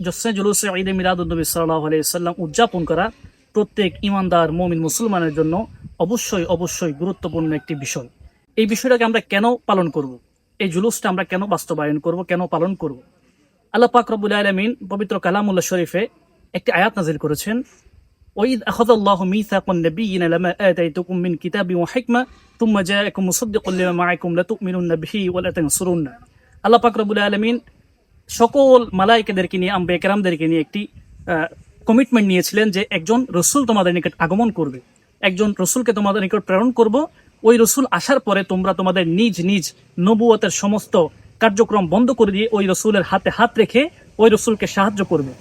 জসে জুলুসে ঈদে মিলাদুলনবী সাল্লাহ আলাইসাল্লাম উদযাপন করা প্রত্যেক ইমানদার মমিন মুসলমানের জন্য অবশ্যই অবশ্যই গুরুত্বপূর্ণ একটি বিষয় এই বিষয়টাকে আমরা কেন পালন করব এই জুলুসটা আমরা কেন বাস্তবায়ন করব কেন পালন করব আল্লাহ পাক রব্বুল আলমিন পবিত্র কালামুল্লাহ শরীফে একটি আয়াত নাজিল করেছেন وإذ أخذ الله ميثاق النبيين لما آتيتكم من كتاب وحكمة ثم جاءكم مصدق لما معكم لتؤمنن به ولا تنصرن আল্লাহ পাক রব্বুল আলমিন সকল মালাইকেদেরকে নিয়ে, আম্বে কেরামদেরকে নিয়ে একটি কমিটমেন্ট নিয়েছিলেন যে একজন রসুল তোমাদের নিকট আগমন করবে। একজন রসুলকে তোমাদের নিকট প্রেরণ করব। ওই রসুল আসার পরে তোমরা তোমাদের নিজ নিজ নবুয়তের সমস্ত কার্যক্রম বন্ধ করে দিয়ে ওই রসুলের হাতে হাত রেখে ওই রসুলকে সাহায্য করবে।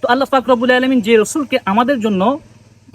তো আল্লাহ পাক রব্বুল আলমিন যে রসুলকে আমাদের জন্য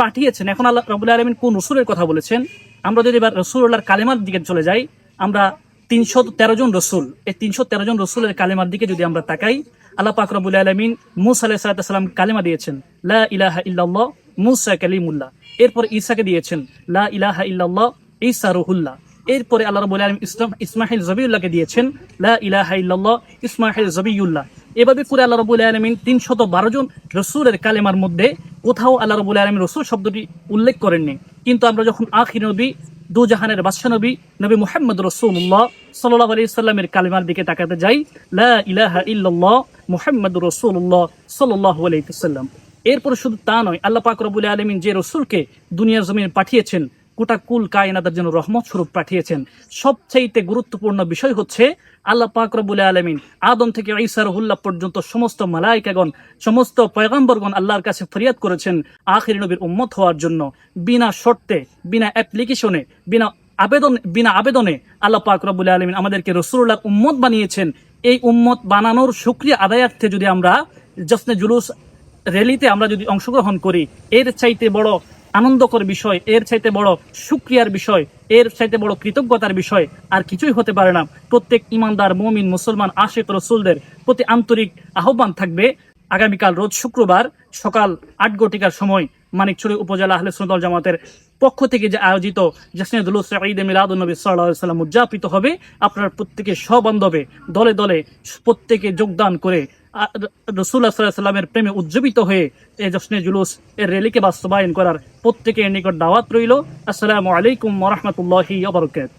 পাঠিয়েছেন, এখন আল্লাহ রবুল্লা আলমিন কোন রসুলের কথা বলেছেন? আমরা যদি এবার রসুল্লাহর কালেমার দিকে চলে যাই, আমরা তিনশো তেরো জন রসুল, এই তিনশো তেরো জন রসুলের কালেমার দিকে যদি আমরা তাকাই, আল্লাহ পাক রবুল আলমিন মুসা আলাহ সাল্লাম কালেমা দিয়েছেন, লা ইলাহা ইল্লাল্লাহ মুসা কালিমুল্লাহ। এরপর ঈসাকে দিয়েছেন, লা ইলাহা ইল্লাল্লাহ ঈসা রুহুল্লাহ। এরপরে আল্লাহ রবুল আলম ইসলাম ইসমাহিল জবিউল্লাহকে দিয়েছেন, লা ইলাহা ইল্লাল্লাহ ইসমাহিল জবিউল্লাহ। এভাবে পুরো আল্লাহ রবুল আলমিন তিনশত বারো জন রসুলের কালেমার মধ্যে কোথাও আল্লাহ রবুল আলমিন রসুল শব্দটি উল্লেখ করেননি। কিন্তু আমরা যখন আখির নবী দু জাহানের বাদশাহ নবী নবী মুহাম্মদ রসুল্লাহ সাল্লাহ আলি সাল্লামের কালিমার দিকে তাকাতে যাই। লা ইলাহা ইল্লাল্লাহ মুহাম্মদ রসুল্লাহ সাল্লাহ আলাইসাল্লাম এরপর শুধু তা নয়, আল্লাহ পাক রবুল আলমিন যে রসুলকে দুনিয়ার জমিন পাঠিয়েছেন গোটা কুল কায়নাদের জন্য রহমত স্বরূপ পাঠিয়েছেন। সবচাইতে গুরুত্বপূর্ণ বিষয় হচ্ছে আল্লাহ পাক রবুল আলমিন আদম থেকে ঈসা রহুল্লাহ পর্যন্ত সমস্ত মালাইকাগণ সমস্ত পয়গম্বরগণ আল্লাহর কাছে ফরিয়াদ করেছেন আখির নবীর উম্মত হওয়ার জন্য। বিনা শর্তে, বিনা অ্যাপ্লিকেশনে বিনা আবেদন, বিনা আবেদনে আল্লাহ পাক রবুল আলমিন আমাদেরকে রসুল্লাহ উম্মত বানিয়েছেন। এই উম্মত বানানোর সুক্রিয়া আদায়ার্থে যদি আমরা জসনে জুলুস র্যালিতে আমরা যদি অংশগ্রহণ করি, এর চাইতে বড় আনন্দকর বিষয়, এর চাইতে বড় সুক্রিয়ার বিষয়, এর চাইতে বড় কৃতজ্ঞতার বিষয় আর কিছুই হতে পারে না। প্রত্যেক ইমানদার, মমিন, মুসলমান, আশেক রসুলদের প্রতি আন্তরিক আহ্বান থাকবে। আগামীকাল রোজ শুক্রবার সকাল আট ঘটিকার সময় মানিকছড়ি উপজেলা আহলে সুন্দর জামাতের পক্ষ থেকে যে আয়োজিত জাসনিদুল ঈদ মিলাদুলনবী সাল্লাহ সাল্লাম উদযাপিত হবে, আপনার প্রত্যেকে সবান্ধবে দলে দলে প্রত্যেকে যোগদান করে রসুল্লাহ সাল্লাহ সাল্লামের প্রেমে উজ্জীবিত হয়ে এই জশ্নে জুলুস এর র্যালিকে বাস্তবায়ন করার প্রত্যেকের নিকট দাওয়াত রইল। আসসালামু আলাইকুম রহমতুল্লাহি আবরকাত